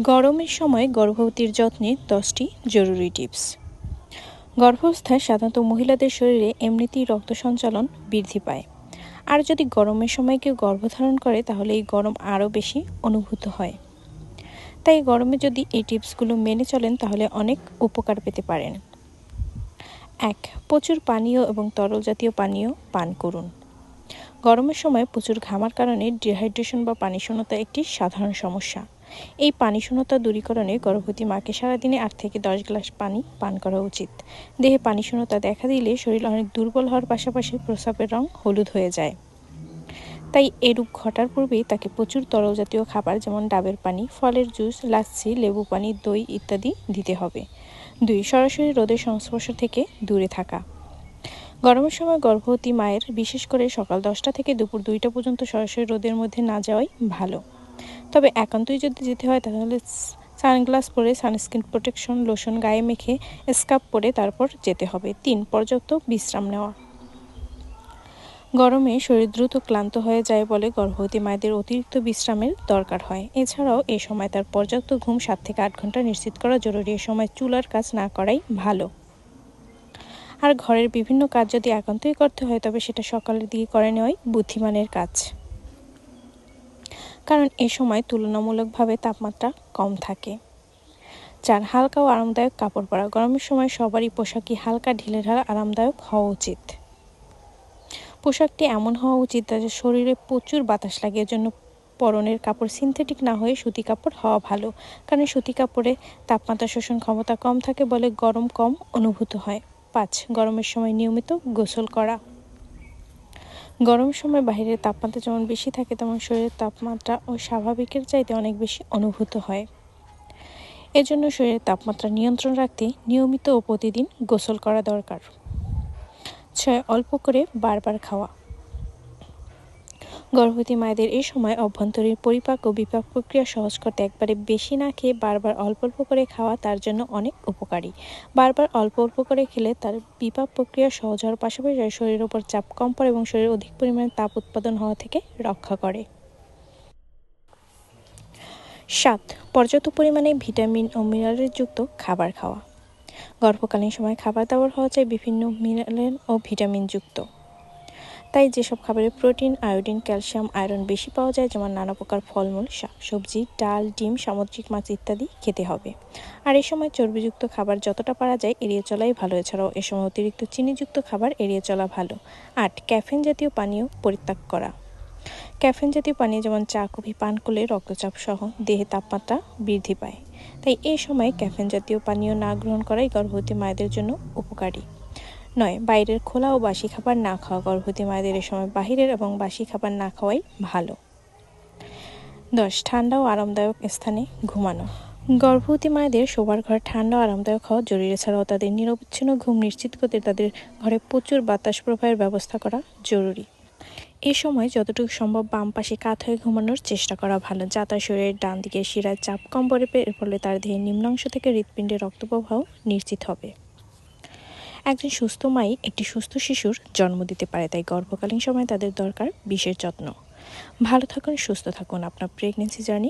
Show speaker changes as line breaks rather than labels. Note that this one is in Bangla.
গরমের সময় গর্ভবতীর যত্নে দশটি জরুরি টিপস। গর্ভাবস্থায় সাধারণত মহিলাদের শরীরে এমনিতেই রক্ত সঞ্চালন বৃদ্ধি পায়। আর যদি গরমের সময় কেউ গর্ভধারণ করে, তাহলে এই গরম আরও বেশি অনুভূত হয়। তাই গরমে যদি এই টিপসগুলো মেনে চলেন, তাহলে অনেক উপকার পেতে পারেন। এক, প্রচুর পানীয় এবং তরল জাতীয় পানীয় পান করুন। গরমের সময় প্রচুর ঘামার কারণে ডিহাইড্রেশন বা পানিশূন্যতা একটি সাধারণ সমস্যা। এই পানি শূন্যতা দূরীকরণে গর্ভবতী মাকে সারাদিনে আট থেকে দশ গ্লাস পানি পান করা উচিত। দেহে পানি শূন্যতা দেখা দিলে শরীর অনেক দুর্বল হওয়ার পাশাপাশি প্রস্রাবের রং হলুদ হয়ে যায়। তাই এরূপ ঘটার পূর্বেই তাকে প্রচুর তরল জাতীয় খাবার যেমন ডাবের পানি, ফলের জুস, লাচ্ছি, লেবু পানি, দই ইত্যাদি দিতে হবে। দুই, সরাসরি রোদের সংস্পর্শ থেকে দূরে থাকা। গরমের সময় গর্ভবতী মায়ের বিশেষ করে সকাল দশটা থেকে দুপুর দুইটা পর্যন্ত সরাসরি রোদের মধ্যে না যাওয়াই ভালো। তবে একান্তই যদি যেতে হয়, তাহলে সানগ্লাস পরে, সানস্ক্রিন প্রোটেকশন, লোশন গায়ে মেখে, স্কার্ফ পরে তারপর যেতে হবে। তিন, পর্যাপ্ত বিশ্রাম নেওয়া। গরমে শরীর দ্রুত ক্লান্ত হয়ে যায় বলে গর্ভবতী মায়েদের অতিরিক্ত বিশ্রামের দরকার হয়। এছাড়াও এ সময় তার পর্যাপ্ত ঘুম সাত থেকে আট ঘণ্টা নিশ্চিত করা জরুরি। এ সময় চুলার কাজ না করাই ভালো। আর ঘরের বিভিন্ন কাজ যদি একান্তই করতে হয়, তবে সেটা সকালের দিকে করে নেওয়াই বুদ্ধিমানের কাজ। কারণ এ সময় তুলনামূলকভাবে তাপমাত্রা কম থাকে। চার হালকা ও আরামদায়ক কাপড় পরা। গরমের সময় সবারই পোশাকই হালকা ঢিলে ঢালা আরামদায়ক হওয়া উচিত। পোশাকটি এমন হওয়া উচিত যাতে শরীরে প্রচুর বাতাস লাগে। এর জন্য পরনের কাপড় সিনথেটিক না হয়ে সুতি কাপড় হওয়া ভালো। কারণ সুতি কাপড়ে তাপমাত্রা শোষণ ক্ষমতা কম থাকে বলে গরম কম অনুভূত হয়। পাঁচ, গরমের সময় নিয়মিত গোসল করা। গরম সময় বাইরের তাপমাত্রা যেমন বেশি থাকে, তেমন শরীরের তাপমাত্রা ও স্বাভাবিকের চাইতে অনেক বেশি অনুভূত হয়। এজন্য শরীরের তাপমাত্রা নিয়ন্ত্রণ রাখতে নিয়মিত ও প্রতিদিন গোসল করা দরকার। ছয়, অল্প করে বারবার খাওয়া। গর্ভবতী মায়েদের এই সময় অভ্যন্তরীণ পরিপাক ও বিপাক প্রক্রিয়া সহজ করতে একবারে বেশি না খেয়ে বারবার অল্প অল্প করে খাওয়া তার জন্য অনেক উপকারী। বারবার অল্প অল্প করে খেলে তার বিপাক প্রক্রিয়া সহজ হওয়ার পাশাপাশি শরীরের উপর চাপ কম পড়ে এবং শরীর অধিক পরিমাণে তাপ উৎপাদন হওয়া থেকে রক্ষা করে। সাত, পর্যাপ্ত পরিমাণে ভিটামিন ও মিনারেল যুক্ত খাবার খাওয়া। গর্ভকালীন সময় খাবার দাবার হওয়া চাই বিভিন্ন মিনারেল ও ভিটামিন যুক্ত। তাই যেসব খাবারে প্রোটিন, আয়োডিন, ক্যালসিয়াম, আয়রন বেশি পাওয়া যায়, যেমন নানা প্রকার ফলমূল, শাক সবজি, ডাল, ডিম, সামুদ্রিক মাছ ইত্যাদি খেতে হবে। আর এ সময় চর্বিযুক্ত খাবার যতটা পারা যায় এড়িয়ে চলাই ভালো। এছাড়াও এ সময় অতিরিক্ত চিনিযুক্ত খাবার এড়িয়ে চলা ভালো। আট, ক্যাফেন জাতীয় পানীয় পরিত্যাগ করা। ক্যাফেন জাতীয় পানীয় যেমন চা, কফি পান করলে রক্তচাপ সহ দেহে তাপমাত্রা বৃদ্ধি পায়। তাই এই সময় ক্যাফেন জাতীয় পানীয় না গ্রহণ করাই গর্ভবতী মায়েদের জন্য উপকারী। নয়, বাইরের খোলা ও বাসি খাবার না খাওয়া গর্ভবতী মায়েদের এ সময় বাহিরের এবং বাসি খাবার না খাওয়াই ভালো। দশ, ঠান্ডা ও আরামদায়ক স্থানে ঘুমানো। গর্ভবতী মায়েদের শোবার ঘর ঠান্ডা ও আরামদায়ক হওয়া জরুরি, এছাড়াও তাদের নিরবচ্ছিন্ন ঘুম নিশ্চিত করতে তাদের ঘরে প্রচুর বাতাস প্রবাহের ব্যবস্থা করা জরুরি। এ সময় যতটুকু সম্ভব বাম পাশে কাত হয়ে ঘুমানোর চেষ্টা করা ভালো। যা তার শরীরের ডান দিকে শিরায় চাপ কম পড়ে ফলে তার দেহের নিম্নাংশ থেকে হৃৎপিণ্ডের রক্তপ্রবাহ নিশ্চিত হবে। একজন সুস্থ মাই একটি সুস্থ শিশুর জন্ম দিতে পারে, তাই গর্ভকালীন সময় তাদের দরকার বিশেষ যত্ন। ভালো থাকুন, সুস্থ থাকুন। আপনার প্রেগনেন্সি জার্নি